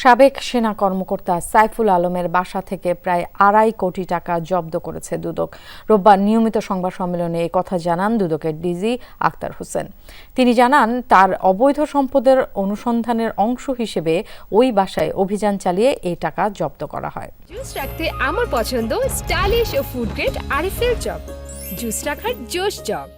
সাবেক সেনা কর্মকর্তা সাইফুল আলমের বাসা থেকে প্রায় আড়াই কোটি টাকা জব্দ করেছে দুদক। রোববার নিয়মিত সংবাদ সম্মেলনে এই কথা জানান দুদকের ডিজি আক্তার হোসেন। তিনি জানান, তার অবৈধ সম্পদের অনুসন্ধানের অংশ হিসেবে ওই বাসায় অভিযান চালিয়ে এই টাকা জব্দ করা হয়। জুস রাখতে আমার পছন্দ স্টাইলিশ ও ফুড গ্রেড আরএফএল চপ। জুস রাখার জোশ চপ।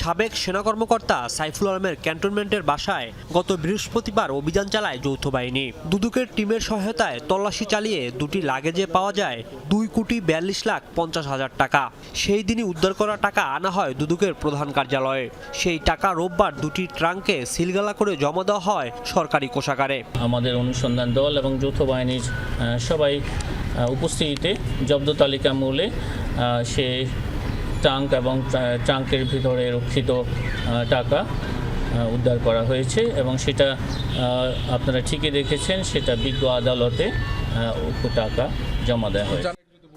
সাবেক সেনা কর্মকর্তা সাইফুল আলমের ক্যান্টনমেন্টের বাসায় গত বৃহস্পতিবার অভিযান চালায় যৌথ বাহিনী। দুদকের টিমের সহায়তায় তল্লাশি চালিয়ে দুটি লাগেজে পাওয়া যায় দুই কোটি বিয়াল্লিশ লাখ পঞ্চাশ হাজার টাকা। সেই দিনই উদ্ধার করা টাকা আনা হয় দুদকের প্রধান কার্যালয়ে। সেই টাকা রোববার দুটি ট্রাঙ্কে সিলগালা করে জমা দেওয়া হয় সরকারি কোষাগারে। আমাদের অনুসন্ধান দল এবং যৌথ বাহিনীর সবাই উপস্থিতিতে জব্দ তালিকা মূলে সে ট্রাঙ্ক এবং ট্রা- ট্রাঙ্কের ভিতরে রক্ষিত টাকা উদ্ধার করা হয়েছে এবং সেটা আপনারা ঠিকই দেখেছেন, সেটা বিজ্ঞ আদালতে টাকা জমা দেওয়া হয়েছে।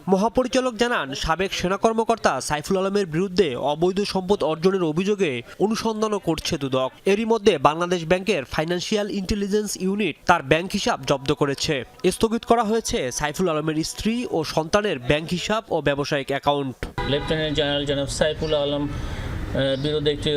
মহাপরিচালক জানান, সাবেক সেনা কর্মকর্তা সাইফুল আলমের বিরুদ্ধে অবৈধ সম্পদ অর্জনের অভিযোগে অনুসন্ধানও করছে দুদক। এরই মধ্যে বাংলাদেশ ব্যাংকের ফাইন্যান্সিয়াল ইন্টেলিজেন্স ইউনিট তার ব্যাংক হিসাব জব্দ করেছে। স্থগিত করা হয়েছে সাইফুল আলমের স্ত্রী ও সন্তানের ব্যাংক হিসাব ও ব্যবসায়িক অ্যাকাউন্ট। লেফটেন্যান্ট জেনারেল জনাব সাইফুল আলম বিরুদ্ধে একটি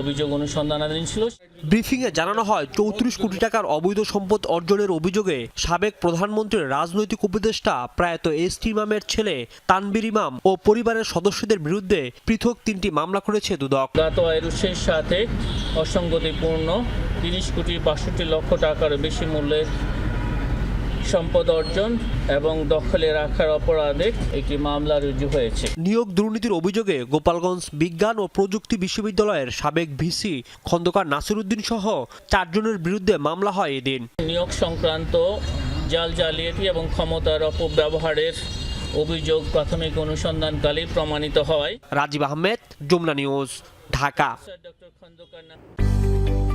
অভিযোগ অনুসন্ধানাধীন ছিল। ব্রিফিংয়ে জানানো হয় চৌত্রিশ কোটি টাকার অবৈধ সম্পদ অর্জনের অভিযোগে সাবেক প্রধানমন্ত্রীর রাজনৈতিক উপদেষ্টা প্রয়াত এস টি ইমামের ছেলে তানবির ইমাম ও পরিবারের সদস্যদের বিরুদ্ধে পৃথক তিনটি মামলা করেছে দুদক। গাত আয়ুষের সাথে অসঙ্গতিপূর্ণ তিরিশ কোটি বাষট্টি লক্ষ টাকার বেশি মূল্যের সম্পদ অর্জন এবং দখলে রাখার অপরাধে একটি মামলা রুজু হয়েছে। নিয়োগ দুর্নীতির অভিযোগে গোপালগঞ্জ বিজ্ঞান ও প্রযুক্তি বিশ্ববিদ্যালয়ের সাবেক ভিসি খন্দকার নাসিরুদ্দিন সহ চারজনের বিরুদ্ধে মামলা হয় এদিন। নিয়োগ সংক্রান্ত জাল জালিয়াতি এবং ক্ষমতার অপব্যবহারের অভিযোগ প্রাথমিক অনুসন্ধানকালে প্রমাণিত হয়। রাজীব আহমেদ যমুনা নিউজ ঢাকা। ডক্টর খন্দকার না-